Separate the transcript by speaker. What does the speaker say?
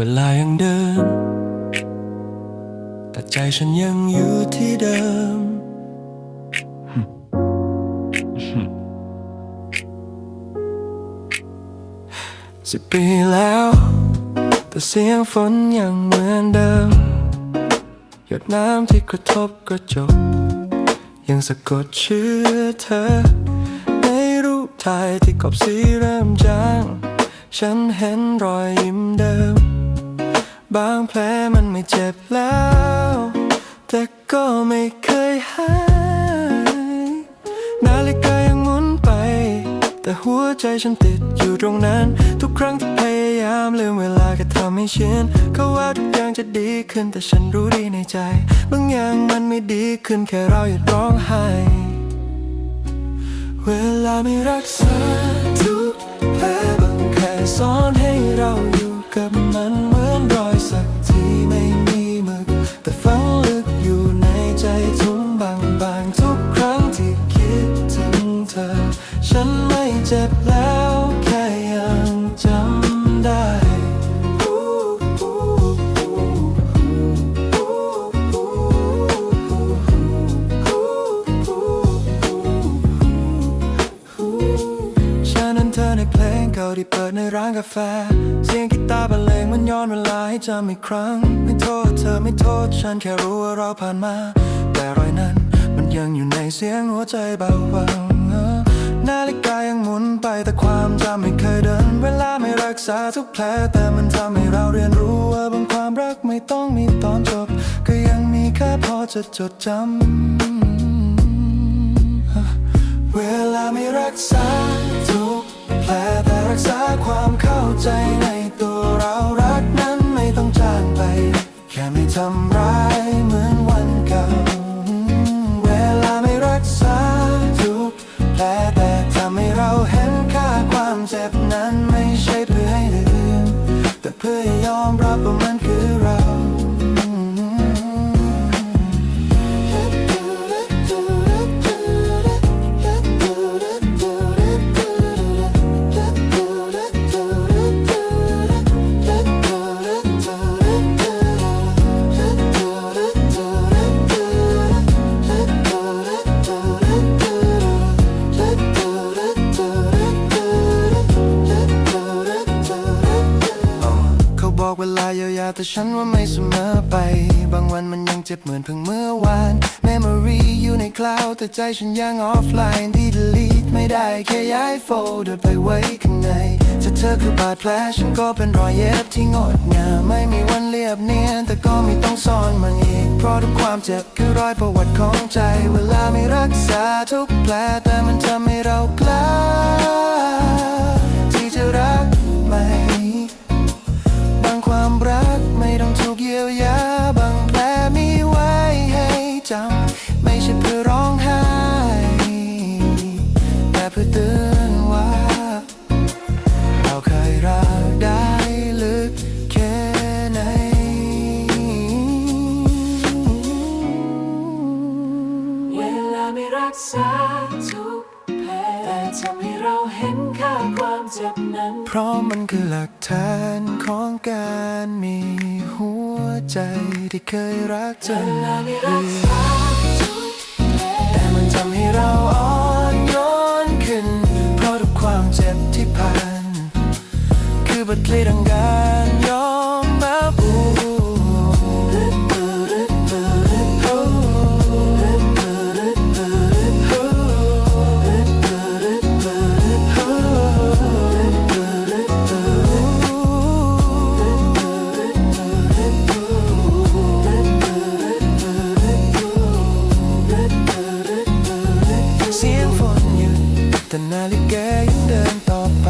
Speaker 1: เวลายังเดินแต่ใจฉันยังอยู่ที่เดิม สิบปีแล้ว แต่เสียงฝนยังเหมือนเดิม หยดน้ำที่กระทบกระจก ยังสะกดชื่อเธอ ในรูปถ่ายที่กอบสีเริ่มจาง ฉันเห็นรอยยิ้มเดิม บางแผลมันไม่เจ็บแล้ว แต่ก็ไม่เคยหาย นาฬิกายังหมุนไป แต่หัวใจฉันติดอยู่ตรงนั้น ทุกครั้งที่พยายามลืมเวลาก็ทำให้ชินเขาว่าทุกอย่างจะดีขึ้นแต่ฉันรู้ดีในใจ บางอย่างมันไม่ดีขึ้นแค่เราหยุดร้องไห้ เวลาไม่รักษาทุกแผลบางแค่สอนให้เราอยู่กับมัน ที่เปิดในร้านกาแฟ เสียงกีตาร์บรรเลงมันย้อนเวลาให้จำอีกครั้ง ไม่โทษเธอไม่โทษฉันแค่รู้ว่าเราผ่านมา แต่รอยนั้นมันยังอยู่ในเสียงหัวใจเบาบางนาฬิกายังหมุนไปแต่ความจำไม่เคยเดิน เวลาไม่รักษาทุกแผลแต่มันทำให้เราเรียนรู้ว่าบางความรักไม่ต้องมีตอนจบ ก็ยังมีค่าพอจะจดจำเวลาไม่รักษา ษาความเข้า แต่ฉันว่าไม่เสมอไป บางวันมันยังเจ็บเหมือนเพิ่งเมื่อวาน Memory อยู่ในคลาวแต่ใจฉันยังออฟไลน์ที่ delete ไม่ได้แค่ย้ายโฟลเดอร์ไปไว้ข้างในถ้าเธอคือบาดแผลฉันก็เป็นรอยเย็บที่งดงามไม่มีวันเรียบเนียนแต่ก็ไม่ต้องซ่อนมันอีกเพราะทุกความเจ็บคือรอยประวัติของใจ เวลาไม่รักษาทุกแผลแต่มันทำให้เรากล้าา
Speaker 2: ทุกแผลแต่ทำให้เราเห็นค่าความเจ็บนั้น
Speaker 1: เพราะมันคือหลักฐานของการมีหัวใจที่เคยรักเธอ
Speaker 2: เวลาไม่รักษาทุกแผล
Speaker 1: แต่มันทำให้เราอ่อนโยนขึ้น เพราะทุกความเจ็บที่ผ่าน คือบทเพลงดังกา แต่นาฬิกายังเดินต่อไป